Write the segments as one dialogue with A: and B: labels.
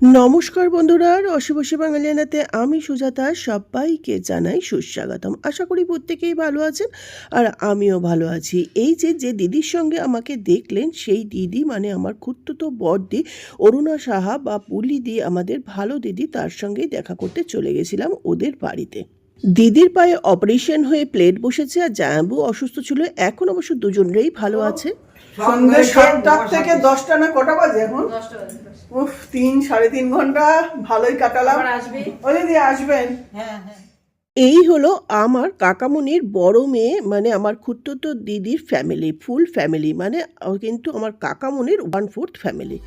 A: নমস্কার বন্ধুরা রসবসে বাঙালিয়ানাতে আমি সুজাতা সবাইকে জানাই সুস্বাগতম। আশা করি প্রত্যেকেই ভালো আছেন আর আমিও ভালো আছি। এই যে যে দিদির সঙ্গে আমাকে দেখলেন সেই দিদি মানে আমার খুঁড়তুতো বড়দি অরুণা সাহা বা পুলি দি আমাদের ভালো দিদি তার সঙ্গেই দেখা করতে চলে গেছিলাম ওদের বাড়িতে। দিদির পায়ে অপারেশন হয়ে প্লেট বসেছে আর জায়াবু অসুস্থ ছিল এখন অবশ্য দুজনেরই ভালো আছে।
B: সন্ধ্যে সাতটার থেকে দশটা না কটা বাজে এখন? উফ তিন সাড়ে তিন ঘণ্টা ভালোই কাটালাম। ওই দিদি আসবেন।
A: এই হলো আমার কাকামুনির বড় মেয়ে মানে আমার খুঁড়তুতো দিদির ফ্যামিলি ফুল ফ্যামিলি মানে কিন্তু আমার কাকামুনির ওয়ান ফোর্থ ফ্যামিলি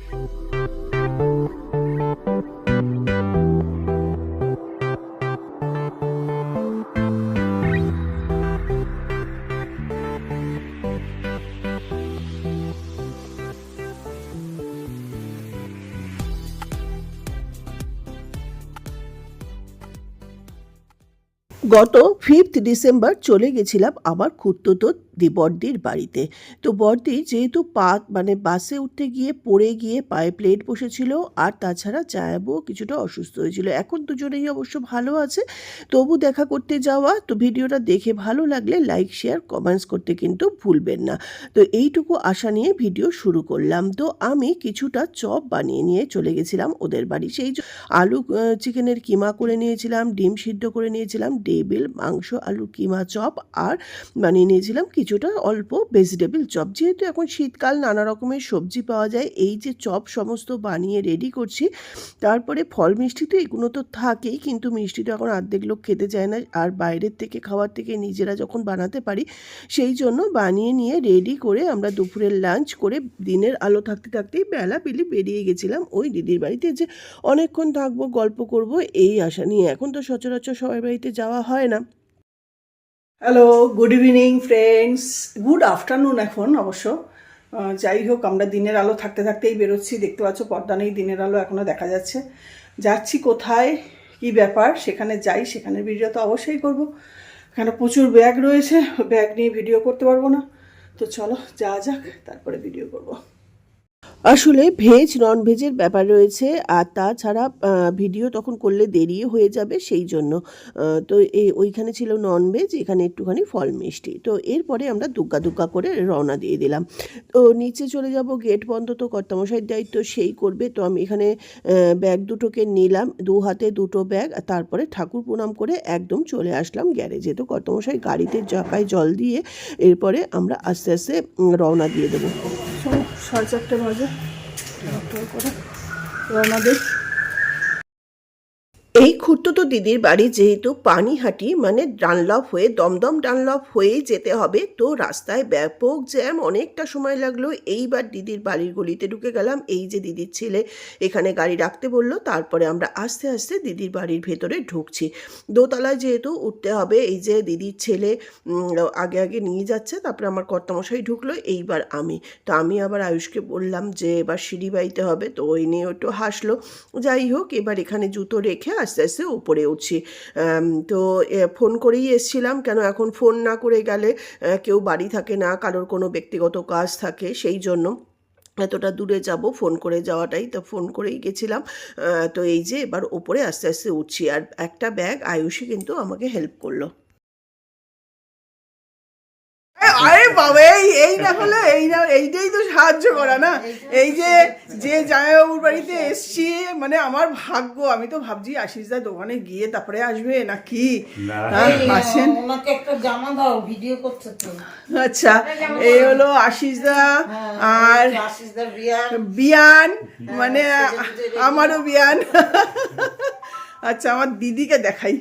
A: গত ফিফথ ডিসেম্বর চলে গেছিলাম আমার খুঁড়তুতো দি বড়দির বাড়িতে। তো বড়দি যেহেতু পা মানে বাসে উঠতে গিয়ে পড়ে গিয়ে পায়ে প্লেট বসেছিল, আর তাছাড়া জায়াবও কিছুটা অসুস্থ হয়েছিল। এখন দুজনেই অবশ্য ভালো আছে। তবু দেখা করতে যাওয়া, তো ভিডিওটা দেখে ভালো লাগলে লাইক শেয়ার কমেন্টস করতে কিন্তু ভুলবেন না। তো এইটুকু আশা নিয়ে ভিডিও শুরু করলাম। তো আমি কিছুটা চপ বানিয়ে নিয়ে চলে গেছিলাম ওদের বাড়ি। সেই আলু চিকেনের কিমা করে নিয়েছিলাম, ডিম সিদ্ধ করে নিয়েছিলাম, ডেবিল, মাংস আলু কিমা চপ, আর বানিয়ে নিয়েছিলাম কিছুটা অল্প ভেজিটেবল চপ যেহেতু এখন শীতকাল, নানা রকমের সবজি পাওয়া যায়, এই যে চপ সমস্ত বানিয়ে রেডি করছি, তারপরে ফল মিষ্টি তো এগুলো তো থাকেই, কিন্তু মিষ্টি তো এখন অর্ধেক লোক খেতে চায় না, আর বাইরের থেকে, খাওয়ার থেকে নিজেরা যখন বানাতে পারি, সেই জন্য বানিয়ে নিয়ে রেডি করে আমরা দুপুরের লাঞ্চ করে দিনের আলো থাকতে থাকতেই বেলা পেলে বেরিয়ে গেছিলাম। ওই দিদির বাড়িতে যে অনেকক্ষণ থাকব, গল্প করব, এই আশা নিয়ে। এখন তো সচরাচর সবাই বাড়িতে যাওয়া হয় না।
B: Hello good evening friends good afternoon এখন অবশ্য। যাই হোক, আমরা দিনের আলো থাকতে থাকতেই বেরোচ্ছি। দেখতে পাচ্ছ পর্দা নেই, দিনের আলো এখনও দেখা যাচ্ছে। যাচ্ছি কোথায়, কি ব্যাপার, সেখানে যাই সেখানে ভিডিও তো অবশ্যই করব। এখানে প্রচুর ব্যাগ রয়েছে ব্যাগ নিয়ে ভিডিও করতে পারব না। তো চলো যা যাক, তারপরে ভিডিও করব।
A: আসলে ভেজ নন ভেজের ব্যাপার রয়েছে আর তাছাড়া ভিডিও তখন করলে দেরিও হয়ে যাবে সেই জন্য। তো এই ওইখানে ছিল নন ভেজ এখানে একটুখানি ফল মিষ্টি। তো এরপরে আমরা দুগ্গা দুগ্গা করে রওনা দিয়ে দিলাম। তো নিচে চলে যাব গেট বন্ধ তো কর্তামশাইয়ের দায়িত্ব, সেই করবে। তো আমি এখানে ব্যাগ দুটোকে নিলাম, দু হাতে দুটো ব্যাগ তারপরে ঠাকুর প্রণাম করে একদম চলে আসলাম গ্যারেজে। তো কর্তামশাই গাড়িতে চাকায় জল দিয়ে এরপরে আমরা আস্তে আস্তে রওনা দিয়ে দেবো।
B: সাড়ে চারটে বাজে। করে এবার দিই।
A: এই খুঁড়তুতো দিদির বাড়ি যেহেতু পানিহাটি মানে ডানলপ হয়ে, দমদম ডানলপ হয়েই যেতে হবে, তো রাস্তায় ব্যাপক জ্যাম, অনেকটা সময় লাগল। এইবার দিদির বাড়ির গলিতে ঢুকে গেলাম। এই যে দিদির ছেলে এখানে গাড়ি রাখতে বলল, তারপরে আমরা আস্তে আস্তে দিদির বাড়ির ভেতরে ঢুকছি। দোতলায় যেহেতু উঠতে হবে, এই যে দিদির ছেলে আগে আগে নিয়ে যাচ্ছে, তারপরে আমার কর্তামশাই ঢুকলো, এইবার আমি। তো আমি আবার আয়ুষকে বললাম যে, এবার সিঁড়ি বাইতে হবে, তো ওই নিয়ে একটু হাসলো। যাই হোক, এবার এখানে জুতো রেখে আস্তে আস্তে উপরে উঠছি। তো ফোন করেই এসছিলাম। কেন এখন ফোন না করে গেলে কেউ বাড়ি থাকে না, কারোর কোনো ব্যক্তিগত কাজ থাকে, সেই জন্য এতটা দূরে যাব ফোন করে যাওয়াটাই। তো ফোন করেই গেছিলাম। তো এই যে এবার ওপরে আস্তে আস্তে উঠছি। আর একটা ব্যাগ আয়ুষী কিন্তু আমাকে হেল্প করল।
B: বাবা এই এই না হলে এই না এইটাই তো সাহায্য করা না। এই যে যে জামাইবাবুর বাড়িতে এসছি মানে আমার ভাগ্য আমি তো ভাবছি আশিসদা দোকানে গিয়ে তারপরে আসবে না। কি হ্যাঁ, আসেন।
C: ওনাকে একটা জামা দাও ভিডিও করছে তো।
B: আচ্ছা এই হলো আশিসদা আর বিয়ান। মানে আমারও বিয়ান। আচ্ছা আমার দিদিকে দেখাই।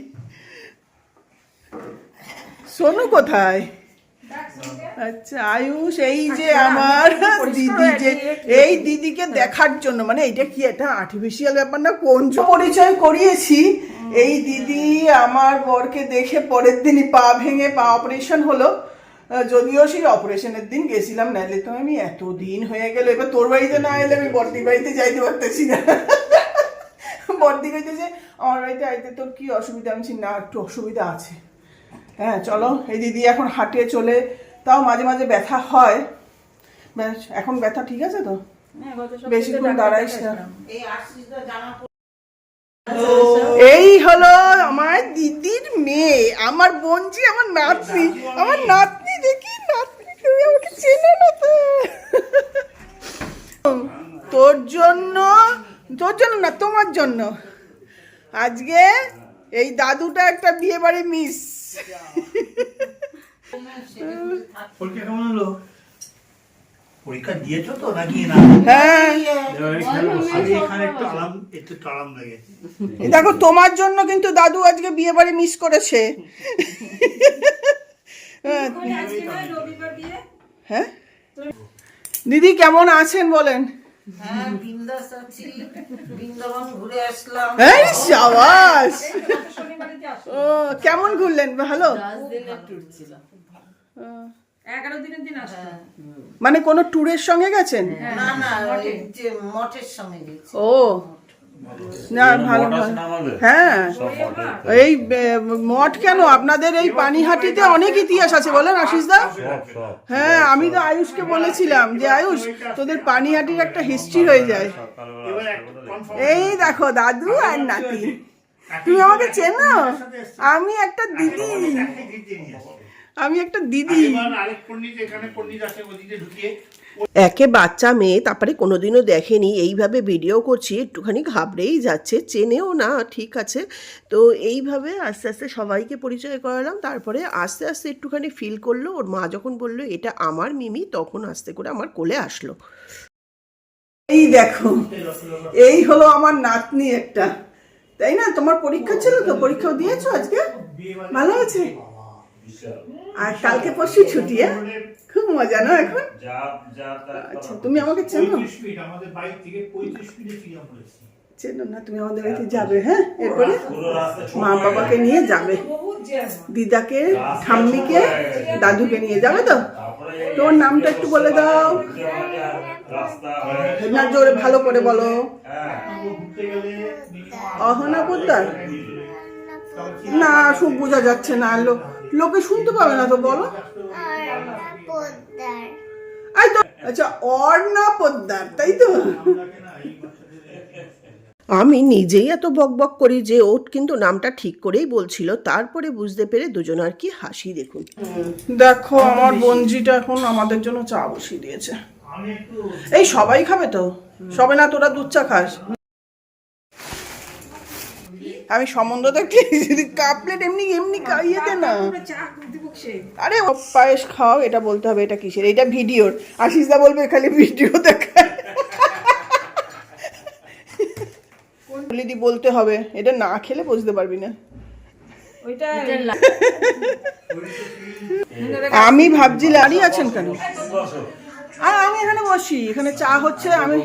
B: সোনু কোথায়? আচ্ছা আয়ুষ এই যে আমার দিদি যে এই দিদিকে দেখার জন্য মানে এটা কি এটা আর্টিফিশিয়াল ব্যাপার না? কোন পরিচয় করিয়েছি। এই দিদি আমার বরকে দেখে পরের দিনই পা ভেঙে পা অপারেশন হলো। যদিও সেই অপারেশনের দিন গেছিলাম নাহলে তো আমি এত দিন হয়ে গেল। এবার তোর বাড়িতে না এলে আমি বর্দির বাড়িতে যাইতে পারতেছি না। বর্দি বাড়িতে যে আমার বাড়িতে আইতে তোর কি অসুবিধা? আমি না একটু অসুবিধা আছে। হ্যাঁ চলো। এই দিদি এখন হাঁটিয়ে চলে তাও মাঝে মাঝে ব্যথা হয়। ব্যাস, এখন ব্যথা ঠিক আছে তো? বেশিক্ষণ দাঁড়াইস না।
C: জামা পরে
B: এই হলো আমার দিদির মেয়ে আমার বোনজি আমার নাতনি। আমার নাতনি দেখি নাতনি তুমি আমাকে চেনো না তো। তোর জন্য তোর জন্য না তোমার জন্য। আজকে এই দাদুটা একটা বিয়ে বাড়ি মিস।
D: পরীক্ষা কেমন হলো? পরীক্ষা দিয়েছ তো নাকি না?
B: হ্যাঁ।
D: এখানে একটু আরাম একটু একটু আরাম লাগে।
B: দেখো তোমার জন্য কিন্তু দাদু আজকে বিয়ে বাড়ি মিস করেছে। হ্যাঁ? দিদি কেমন আছেন বলেন?
C: হ্যাঁ
B: কেমন ঘুরলেন? ভালো? ও,
E: এগারো দিনের দিন আসতো
B: মানে কোন ট্যুরের সঙ্গে গেছেন?
C: না না মঠের সঙ্গে
B: ও। না ভালো ভালো। হ্যাঁ। এই মঠ কেন? আপনাদের এই পানিহাটিতে অনেক ইতিহাস আছে বলেন আশিসদা? হ্যাঁ আমি তো আয়ুষকে বলেছিলাম যে আয়ুষ তোদের পানিহাটির একটা হিস্ট্রি হয়ে যায়। এই দেখো দাদু আর নাতি। তুমি আমাকে চেনো? আমি একটা দিদি। আমি একটা দিদি।
D: এখানে
A: একে বাচ্চা, মেয়ে তারপরে কোনোদিনও দেখেনি। এইভাবে ভিডিও করছি, একটুখানি ঘাবড়েই যাচ্ছে। চেনেও না, ঠিক আছে। তো এইভাবে আস্তে আস্তে সবাইকে পরিচয় করালাম। তারপরে আস্তে আস্তে একটুখানি ফিল করল। ওর মা যখন বলল, এটা আমার মিমি, তখন আস্তে করে আমার কোলে আসলো।
B: এই দেখো, এই হলো আমার নাতনি একটা। তাই না? তোমার পরীক্ষা ছিল তো? পরীক্ষাও দিয়েছ আজকে? ভালো আছে? আর কালকে পরশু ছুটি হ্যাঁ? খুব মজা না এখন? আচ্ছা তুমি আমাকে চেনো? চেনো না তুমি আমাদের বাড়িতে যাবে হ্যাঁ? এরপরে? মা বাবাকে নিয়ে যাবে। দিদাকে ঠাম্মিকে দাদুকে নিয়ে যাবে তো? তোর নামটা একটু বলে দাও। না জোরে ভালো করে বলো। অহনা পোদ্দার? না সব বোঝা যাচ্ছে না লোক লোকে শুনতে পাবে না তো বলো। তো আচ্ছা অর্ণা পোদ্দার তাই তো?
A: আমি নিজেই এত বকবক করি যে ও কিন্তু নামটা ঠিক করেই বলছিল তারপরে বুঝতে পেরে দুজন আর কি হাসি দেখুন।
B: দেখো আমার বঞ্জিটা এখন আমাদের জন্য চা বসিয়ে দিয়েছে। এই সবাই খাবে তো? সবে না তোরা দুধ চা খাস? আমি সম্বন্ধ দেখি যদি কাপ প্লেট এমনি এমনি খাইয়ে দে না। আরে পায়েস খাও এটা বলতে হবে এটা কিসের? এটা ভিডিওর। আশিসদা বলবে খালি ভিডিও দেখায় দিদি বলতে হবে এটা না খেলে বুঝতে পারবি না। আমি ভাবছিলাম দাঁড়িয়ে আছেন কেন? আর আমি এখানে বসি এখানে চা হচ্ছে আমি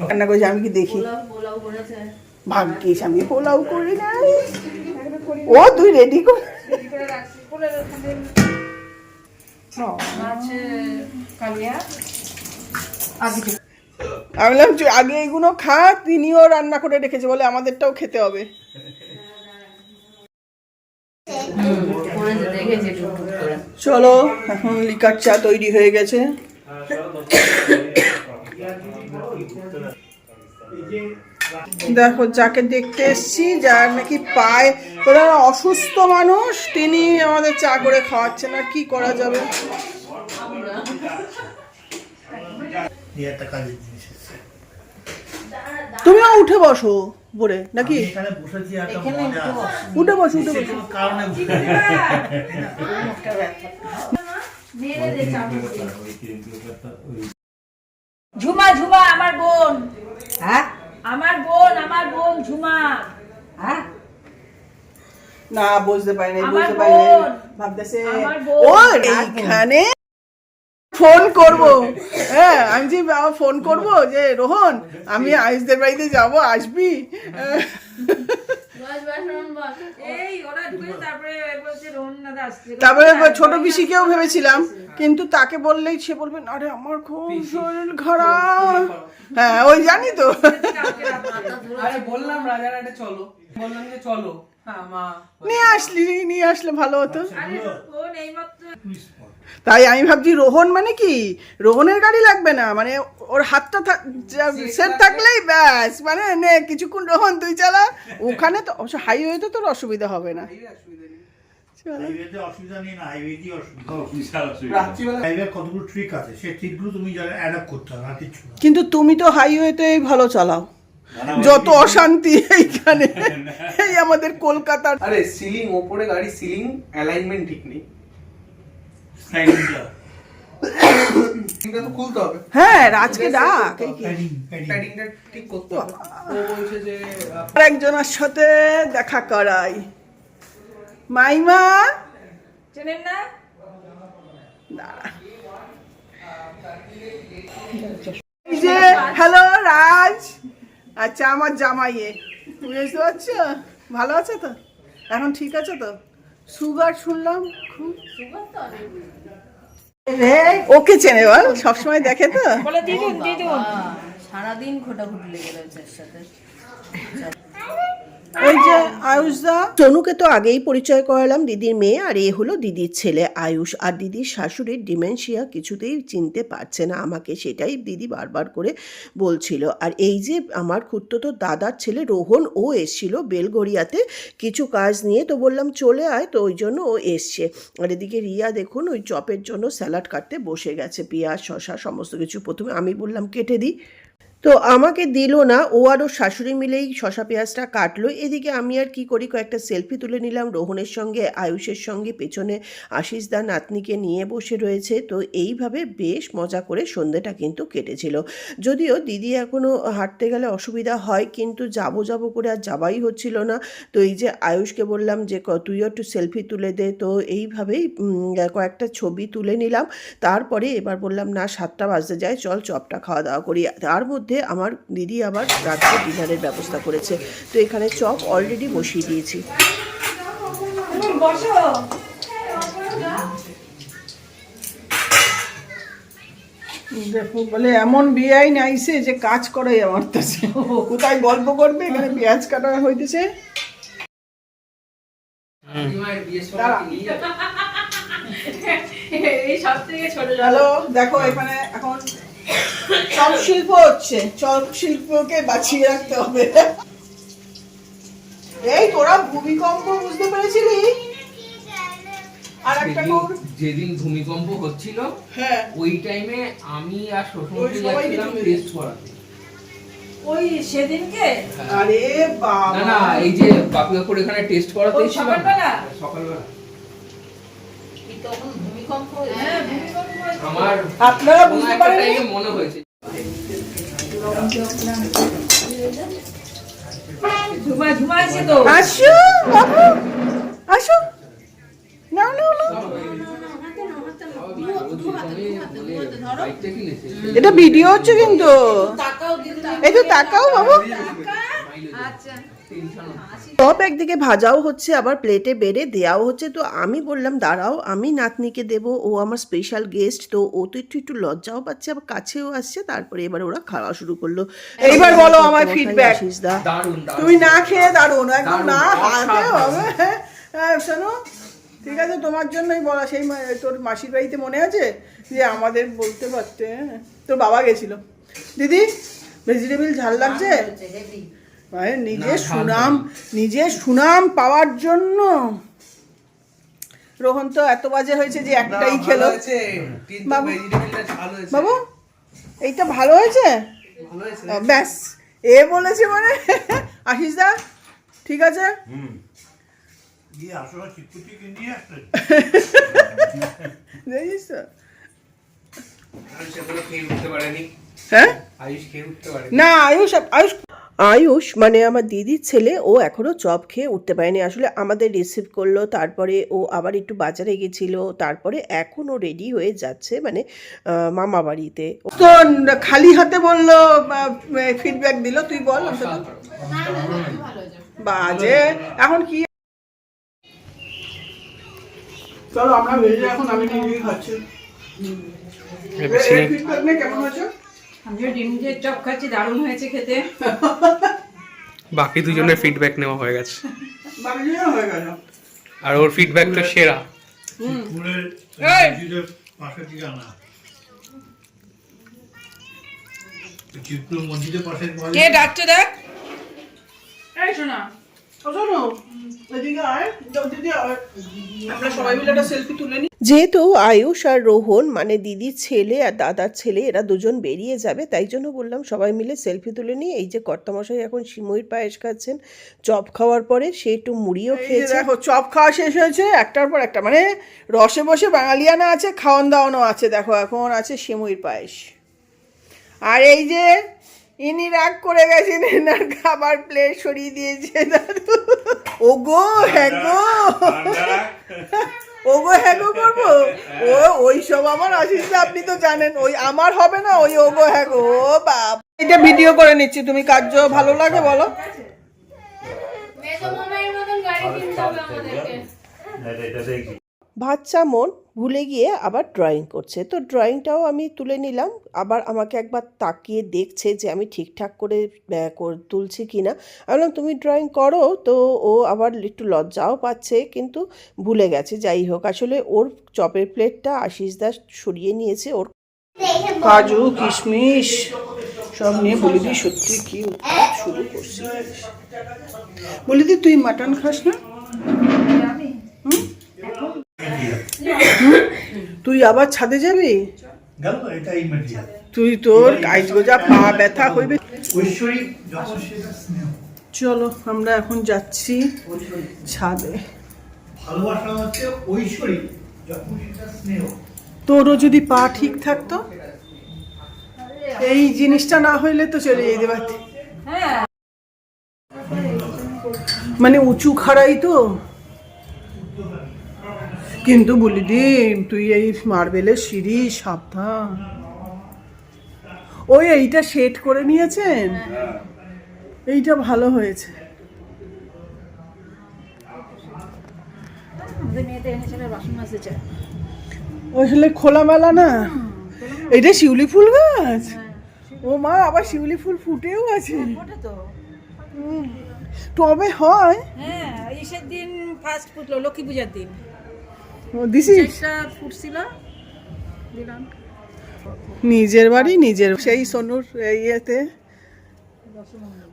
B: রান্না করেছি আমি কি দেখি ভাগ্যিস আমি পোলাও করি নাই ও তুই রেডি কর আমি বললাম আগে এগুলো খা তিনিও রান্না করে রেখেছে বলে আমাদেরটাও খেতে হবে। চলো এখন লিকার চা তৈরি হয়ে গেছে। দেখো যাকে দেখতে এসছি যার নাকি পায়ে ওরা অসুস্থ মানুষ তিনি আমাদের চা করে খাওয়াচ্ছেন আর কি করা যাবে। তুমিও উঠে বসো। বলে নাকি?
D: এখানে বসেছি একটা মজা
B: উঠে বসো। উঠে বসো
D: কারণে
E: ঝুমা ঝুমা আমার বোন।
C: হ্যাঁ?
E: আমার বোন আমার বোন ঝুমা।
C: হ্যাঁ?
B: না বুঝতে পারিনি বুঝতে পারিনি। ভাবতেছে। ও এইখানে ফোন করব। হ্যাঁ আমি যে বাবা ফোন করব যে রোহন আমি আয়ুষদের বাড়িতে যাব আসবি? হ্যাঁ।
E: এই ওরা ঢুকে তারপরে বলছে রোহন দাদা আসছে।
B: তারপরে ছোট পিসিকেও ভেবেছিলাম কিন্তু তাকে বললেই সে বলবেন আরে আমার খুব শরীর খারাপ। হ্যাঁ ওই জানি তো।
F: বললাম রাজারহাটে চলো। বললাম যে চলো। হ্যাঁ
B: নিয়ে আসলি নিয়ে আসলে ভালো হতো।
E: ফোন এইমাত্র
B: তাই আমি ভাবছি রোহন মানে কি? রোহনের গাড়ি লাগবে না মানে ওর হাতটা সেট থাকলেই ব্যাস মানে নে কিছুক্ষণ রোহন তুই চালা। ওখানে তো অবশ্য হাইওয়েতে তোর অসুবিধা হবে না। চলো।
D: হাইওয়েতে অসুবিধা নেই না হাইওয়েতেই অসুবিধা
F: রাত্রিবেলা
D: হাইওয়ে কতগুলো ট্রিক আছে সেই ট্রিকগুলো তুমি যারা অ্যাডাপ্ট করতে হবে আর কিছু না।
B: কিন্তু তুমি তো হাইওয়েতে ভালো চালাও। যত অশান্তি এইখানে এই আমাদের কলকাতার
F: আরে সিলিং ওপরে গাড়ি সিলিং অ্যালাইনমেন্ট ঠিক নেই
D: স্লাইডিংটা
F: সিলিংটা তো খুলতে হবে
B: হ্যাঁ রাজকে ডাক। সাথে দেখা করাই। মাইমা?
E: চেনেন না?
B: যে হ্যালো রাজ। আচ্ছা আমার জামাইয়ে। বুঝতে পারছ? ভালো আছে তো? এখন ঠিক আছে তো? সুগার শুনলাম খুব। ওকে চেনে বল সবসময় দেখে তো।
G: সারাদিন ঘোটাঘুটি লেগে রয়েছে সাথে
B: এই যে আয়ুষদা।
A: তনুকে তো আগেই পরিচয় করালাম, দিদির মেয়ে, আর এ হলো দিদির ছেলে আয়ুষ। আর দিদির শাশুড়ির ডিমেনশিয়া কিছুতেই চিনতে পারছে না আমাকে, সেটাই দিদি বারবার করে বলছিল। আর এই যে আমার খুঁড়তো দাদার ছেলে রোহন, ও এসছিল বেলগড়িয়াতে কিছু কাজ নিয়ে, তো বললাম চলে আয়, তো ওই জন্য ও এসছে। আর এদিকে রিয়া দেখুন, ওই চপের জন্য স্যালাড কাটতে বসে গেছে, পেঁয়াজ শশা সমস্ত কিছু প্রথমে আমি বললাম কেটে দিই। তো আমাকে দিল না, ও আর ওর শাশুড়ি মিলেই শশা পেঁয়াজটা কাটলো। এদিকে আমি আর কি করি, কয়েকটা সেলফি তুলে নিলাম। রোহনের সঙ্গে, আয়ুষের সঙ্গে, পেছনে আশিস দা নাতনিকে নিয়ে বসে রয়েছে। তো এইভাবে বেশ মজা করে সন্ধেটা কিন্তু কেটেছিল। যদিও দিদি এখনও হাঁটতে গেলে অসুবিধা হয়, কিন্তু যাব যাব করে আর যাবাই হচ্ছিল না। তো এই যে আয়ুষকে বললাম যে তুইও একটু সেলফি তুলে দে। তো এইভাবেই কয়েকটা ছবি তুলে নিলাম। তারপরে এবার বললাম, না, সাতটা বাজতে যায়, চল চপটা খাওয়া দাওয়া করি। তার মধ্যে আমার দিদি আবার রাত্রে ডিনারের ব্যবস্থা করেছে। তো এখানে চপ অলরেডি বসিয়ে দিয়েছি।
B: দেখো বলে এমন বিয়াই নাইছে যে কাজ করাই আমার কাছে কোথায় গল্প করবে? এখানে পেঁয়াজ কাটা হইতেছে। হ্যালো দেখো এখানে এখন চপ শিল্প হচ্ছে চপ শিল্পকে বাঁচিয়ে রাখতে হবে। এই তোরা ভূমিকম্প বুঝতে পেরেছিলি? আর একটা
F: যেদিন ভূমিকম্প হচ্ছিল
B: হ্যাঁ।
F: ওই টাইমে আমি আর শ্বশুরমশাই
B: সবাই
F: যাচ্ছিলাম টেস্ট করাতে।
E: ওই সেদিনকে?
B: আরে
F: না
B: বাবা।
F: না এই যে বাপি কাকুর এখানে টেস্ট করাতে
E: সকালবেলা?
F: সকালবেলা।
G: এই তখন
B: আপনারা বুঝতে
F: মনে হয়েছে।
B: আসো বাবু আসো। নাও নাও এটা ভিডিও হচ্ছে কিন্তু। এই তো তাকাও বাবু।
F: টেনশন
A: টপ একদিকে ভাজাও হচ্ছে আবার প্লেটে বেড়ে দেওয়াও হচ্ছে। তো আমি বললাম দাঁড়াও আমি নাতনিকে দেবো ও আমার স্পেশাল গেস্ট তো ও তো একটু একটু লজ্জাও পাচ্ছে আবার কাছেও আসছে। তারপরে এবার ওরা খাওয়া শুরু করল।
B: এইবার বলো আমার
F: দারুণ দারুণ।
B: তুমি না খেয়ে দারুণ একদম না হাতে। হবে। হ্যাঁ শোনো ঠিক আছে তোমার জন্যই বলা সেই মা- তোর মাসির বাড়িতে মনে আছে? যে আমাদের বলতে পারতে হ্যাঁ? তোর বাবা গেছিল। দিদি ভেজিটেবিল ঝাল লাগছে? নিজের সুনাম নিজের সুনাম পাওয়ার জন্য। রোহন তো এত বাজে হয়েছে যে একটাই খেলো। বাবু।
F: হয়েছে।
B: বাবু এইটা ভালো হয়েছে?
F: ভালো হয়েছে
B: ব্যাস এ বলেছে মানে। আশিস দা ঠিক আছে? তো। হ্যাঁ? না আয়ুষ আয়ুষ
A: আয়ুষ মানে আমার দিদির ছেলে ও এখনও চপ খেয়ে উঠতে পারেনি। আসলে আমাদের রিসিভ করল তারপরে ও আবার একটু বাজারে গেছিল তারপরে এখন ও রেডি হয়ে যাচ্ছে মানে মামা বাড়িতে।
B: তো খালি হাতে বলল ফিডব্যাক দিল তুই বল বাজে এখন কি? চলো আমরা এখন আমি খাচ্ছি? কেমন হয়েছে
E: আমিও ডিম দিয়ে চপ খাচ্ছি দারুণ হয়েছে খেতে।
H: বাকি দুজনের ফিডব্যাক নেওয়া হয়ে গেছে।
B: হয়ে গেল।
F: আর ওর ফিডব্যাক তো সেরা।
E: কে ডাকছে দেখ? এই শোনা।
B: নিই
A: যেহেতু আয়ুষ আর রোহন মানে দিদির ছেলে আর দাদার ছেলে এরা দুজন বেরিয়ে যাবে তাই জন্য বললাম সবাই মিলে সেলফি তুলে নিয়ে এই যে কর্তামশাই এখন সিমুইর পায়েস খাচ্ছেন চপ খাওয়ার পরে সে একটু মুড়িও খেয়েছে।
B: দেখো চপ খাওয়া শেষ হয়েছে একটার পর একটা মানে রসে বসে বাঙালিয়ানা আছে খাওয়ান দাওয়ানো আছে দেখো এখন আছে সিমুইর পায়েস। আর এই যে ইনি রাগ করে গেছেন এনার খাবার প্লেট সরিয়ে দিয়েছে দাদু। ওগো হ্যাঁ গো ওগো হ্যাঁ গো করব? ও ওই সব আমার আশিস আপনি তো জানেন ওই আমার হবে না ওই ওগো হ্যাঁ গো ও বাপ। এটা ভিডিও করে নিচ্ছি তুমি কার্য ভালো লাগে বলো?
G: মেজমামাইয়ের মতন গাড়ি কিনতে হবে আমাদেরকে।
A: বাচ্চা মন ভুলে গিয়ে আবার ড্রয়িং করছে। তো ড্রয়িংটাও আমি তুলে নিলাম। আবার আমাকে একবার তাকিয়ে দেখছে যে আমি ঠিকঠাক করে তুলছি কি না আমি বললাম, তুমি ড্রয়িং করো। তো ও আবার একটু লজ্জাও পাচ্ছে, কিন্তু ভুলে গেছে। যাই হোক, আসলে ওর চপের প্লেটটা আশিস দাস সরিয়ে নিয়েছে। ওর
B: কাজু, কিশমিশ সব নিয়ে বলে দিই সত্যি কি শুরু করছিস? বলে দি, তুই মাটন খাস না? হুম? তুই আবার ছাদে যাবি? তুই তোর কাইজ গোজা পা ব্যথা হইবে।
D: ঐশ্বরী যখন সেটা স্নেহ।
B: চলো আমরা এখন যাচ্ছি ছাদে।
D: ভালোবাসা হচ্ছে ঐশ্বরী যখন সেটা স্নেহ।
B: তোরও যদি পা ঠিক থাকতো? এই জিনিসটা না হইলে তো চলে যেতে পারতি।
E: হ্যাঁ।
B: মানে উঁচু খাড়াই তো। কিন্তু বলি তুই এই মার্বেলের সিঁড়ি সাবধান। ওই এইটা সেট করে নিয়েছেন? এইটা ভালো হয়েছে। হলে খোলামেলা না? এইটা শিউলি ফুল গাছ? ও মা আবার শিউলি ফুল ফুটেও আছে।
E: তো।
B: টবে হয়।
E: হ্যাঁ দিন ফার্স্ট ফুটলো লক্ষ্মী পূজার দিন।
B: দিছিস
E: একটা ফুটছিল দিলাম।
B: নিজের বাড়ি নিজের সেই সোনুর ইয়েতে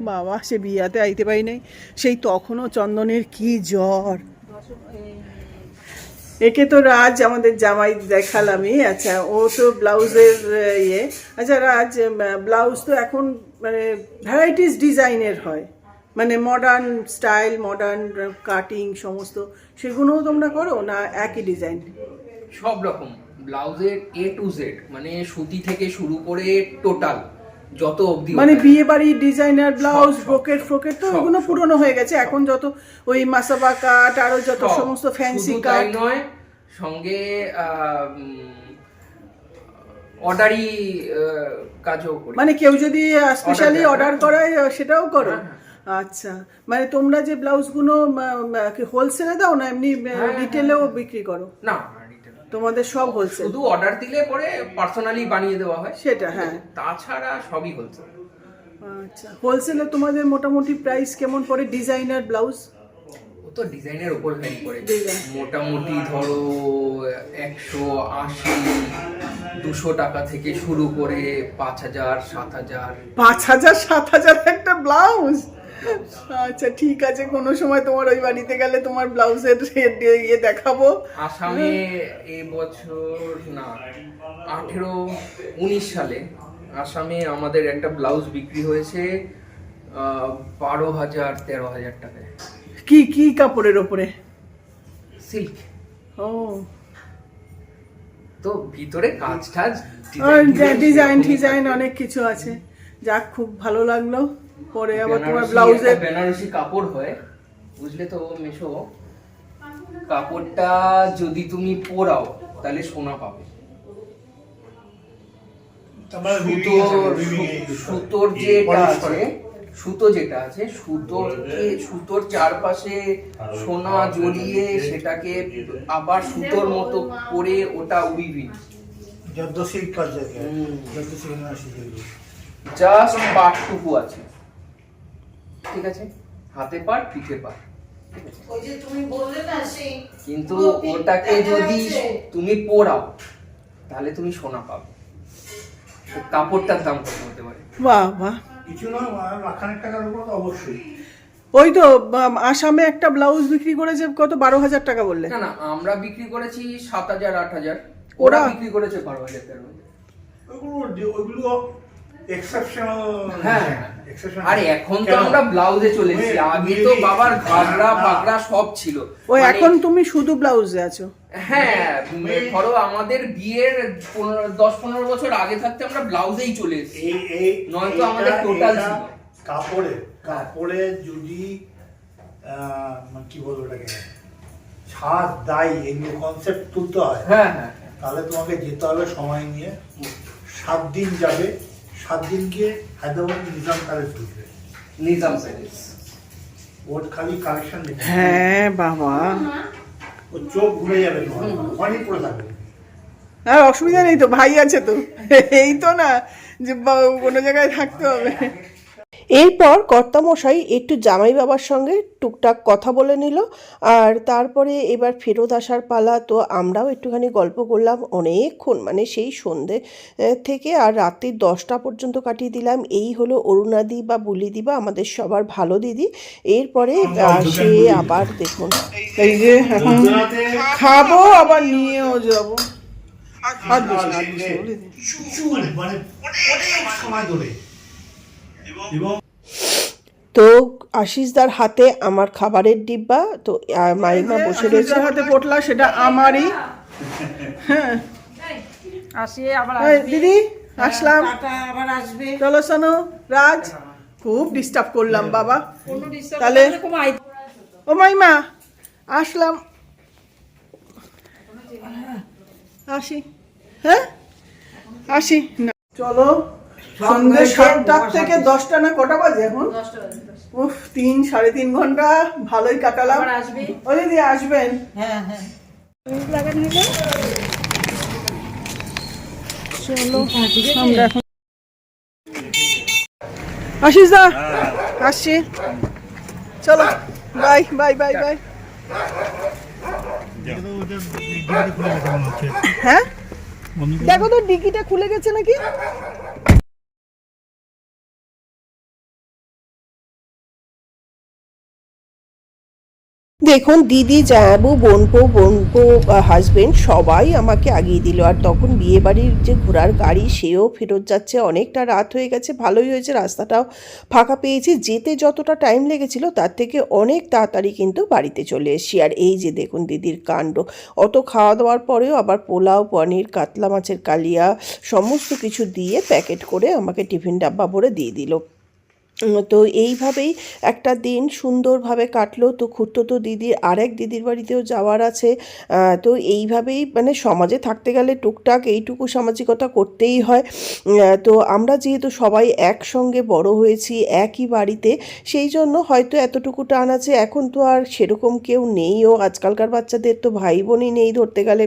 B: বাবা সে বিয়াতে আইতে পারি নাই। সেই তখনও চন্দনের কি জ্বর। একে তো রাজ আমাদের জামাই দেখালামই আচ্ছা ও তো ব্লাউজের ইয়ে। আচ্ছা রাজ ব্লাউজ তো এখন মানে ভ্যারাইটিস ডিজাইনের হয়। মানে মডার্ন স্টাইল মডার্ন কাটিং সমস্ত সেগুলোও তোমরা করো না একই ডিজাইন
F: সব রকম ব্লাউজের এ টু জেড মানে সুতি থেকে শুরু করে টোটাল যত অবধি
B: মানে। বিয়ে বাড়ির ডিজাইনার ব্লাউজ। ব্রোকেট ফ্রোকেট তো ওগুলো। পুরনো হয়ে গেছে এখন যত ওই মাসাবা কাট আরও যত সমস্ত ফ্যান্সি কাট
F: নয় সঙ্গে অর্ডারি কাজও করি
B: মানে কেউ যদি স্পেশালি অর্ডার করায় সেটাও করো
F: হ্যাঁ,
B: আচ্ছা। মানে তোমরা যে ব্লাউজগুলো হোলসেলে দাও না এমনি
F: হ্যাঁ,
B: রিটেলেও বিক্রি করো?
F: না
B: তোমাদের সব হোলসেল
F: শুধু অর্ডার দিলে পরে পার্সোনালি বানিয়ে দেওয়া হয়।
B: সেটা হ্যাঁ।
F: তাছাড়া সবই হোলসেল
B: আচ্ছা। হোলসেলে তোমাদের মোটামুটি প্রাইস কেমন পড়ে ডিজাইনার ব্লাউজ?
F: ও তো ডিজাইনের উপর ভ্যারি করে। মোটামুটি ধরো একশো আশি দুশো টাকা থেকে শুরু করে পাঁচ হাজার সাত হাজার।
B: পাঁচ হাজার সাত হাজার একটা ব্লাউজ? আচ্ছা ঠিক আছে কোনো সময় তোমার ওই বাড়িতে গেলে তোমার ব্লাউজের ইয়ে দেখাবো।
F: আসামে এবছর না আঠেরো উনিশ সালে আসামে আমাদের একটা ব্লাউজ বিক্রি হয়েছে বারো হাজার তেরো হাজার টাকায়।
B: কি কি কাপড়ের ওপরে?
F: সিল্ক
B: ও।
F: তো ভিতরে কাজ টাজ
B: ডিজাইন ডিজাইন অনেক কিছু আছে। যাক খুব ভালো লাগল। পরে আবার তোমার
F: একটা বেনারসি কাপড় হয় বুঝলে তো মেশো। কাপড়টা যদি তুমি পোড়াও তাহলে সোনা পাবে। সুতোর যেটা আছে সুতো যেটা আছে সুতোর সুতোর চারপাশে সোনা জড়িয়ে সেটাকে আবার সুতোর মতো করে ওটা
D: যেগুলো
F: জাস্ট পাটটুকু আছে। ঠিক আছে? হাতে পার পিঠে পাট
C: ওই যে তুমি বললে না সেই
F: কিন্তু ওটাকে যদি তুমি পোড়াও তাহলে তুমি সোনা পাবে। কাপড়টার দাম কত হতে পারে?
B: বাহ বাহ
D: কিছু নয় লাখানেক টাকার উপর অবশ্যই।
B: ওই তো আসামে একটা ব্লাউজ বিক্রি করেছে কত? বারো হাজার টাকা বললে।
F: না না আমরা বিক্রি করেছি সাত হাজার আট হাজার। ওরা? বিক্রি করেছে বারো হাজার হাজার
D: ওইগুলো ওইগুলো এক্সেপশনাল
F: হ্যাঁ। আর এখন তো আমরা ব্লাউজে চলে এসেছি। আগে তো বাবার ঘাগরা
D: না।
F: সব ছিল। মানে-
B: এখন তুমি শুধু ব্লাউজে আছো।
F: হ্যাঁ ধরো আমাদের বিয়ের পনেরো দশ পনেরো বছর আগে থাকতে আমরা ব্লাউজেই চলে এসেছি।
D: এই এই
F: নয়তো আমাদের total
D: এইটা
F: ছিল।
D: কাপড়ে কাপড়ে যদি আহ, মানে কি বলব ওটাকে? ছাদ দাই এগুলো কনসেপ্ট তুলতে হয়।
F: হ্যাঁ হ্যাঁ হ্যাঁ।
D: তাহলে তোমাকে যেতে হবে সময় নিয়ে। সাত দিন যাবে। সাত দিন গিয়ে হায়দ্রাবাদ নিজাম প্যালেস ঢুকবে
F: নিজাম প্যালেস
D: ওর খালি কালেকশন
B: হ্যাঁ বাবা।
D: ও চোখ ঘুরে যাবে অনেক পড়ে থাকবে
B: আর অসুবিধা নেই তো ভাই আছে তো। এই তো না যে কোনো জায়গায় থাকতে হবে।
A: এরপর কর্তামশাই একটু জামাই বাবার সঙ্গে টুকটাক কথা বলে নিল আর তারপরে এবার ফেরত আসার পালা তো আমরাও একটুখানি গল্প করলাম অনেকক্ষণ মানে সেই সন্ধে থেকে আর রাত্রি দশটা পর্যন্ত কাটিয়ে দিলাম। এই হলো অরুণাদি বা বুলিদি বা আমাদের সবার ভালো দিদি। এরপরে সে আবার দেখুন।
B: এই যে এখন খাব আবার নিয়েও যাব। বলে দিই।
D: মানে মানে অনেক সময় ধরে। এবং
A: তো আশিসদার হাতে আমার খাবারের ডিব্বা তো মাইমা বসে রয়েছে।
B: হাতে পটলা সেটা আমারই। হ্যাঁ। দিদি আসলাম।
C: আবার আসবে।
B: চলো শোনো রাজ। খুব ডিস্টার্ব করলাম বাবা। তাহলে ও মাইমা আসলাম। আসি। হ্যাঁ? আসি। না। চলো। সন্ধ্যে সাতটার থেকে দশটা না কটা বাজে এখন? উফ তিন সাড়ে তিন ঘণ্টা ভালোই কাটালাম।
E: আবার
B: ও দিদি আসবেন।
C: হ্যাঁ হ্যাঁ।
B: চলো আমরা এখন আশিস দা আসছি। চলো বাই বাই বাই বাই। হ্যাঁ? দেখো তো ডিকিটা খুলে গেছে নাকি?
A: দেখুন, দিদি জায়াবু বোনপো বোনপো হাজবেন্ড সবাই আমাকে আগিয়ে দিল। আর তখন বিয়ে বাড়ির যে ঘোড়ার গাড়ি, সেও ফেরত যাচ্ছে। অনেকটা রাত হয়ে গেছে, ভালোই হয়েছে। রাস্তাটাও ফাঁকা পেয়েছি। যেতে যতটা টাইম লেগেছিল, তার থেকে অনেক তাড়াতাড়ি কিন্তু বাড়িতে চলে এসেছি। আর এই যে দেখুন, দিদির কাণ্ড। অত খাওয়া দাওয়ার পরেও আবার পোলাও, পনির, কাতলা মাছের কালিয়া, সমস্ত কিছু দিয়ে প্যাকেট করে আমাকে টিফিন ডাব্বা ভরে দিয়ে দিল। তো এইভাবেই একটা দিন সুন্দরভাবে কাটলো। তো খুঁড়তো দিদির আরেক দিদির বাড়িতেও যাওয়ার আছে। তো এইভাবেই মানে সমাজে থাকতে গেলে টুকটাক এইটুকু সামাজিকতা করতেই হয়। তো আমরা যেহেতু সবাই একসঙ্গে বড় হয়েছি, একই বাড়িতে, সেই জন্য হয়তো এতটুকু টান আছে। এখন তো আর সেরকম কেউ নেইও। আজকালকার বাচ্চাদের তো ভাই বোনই নেই ধরতে গেলে।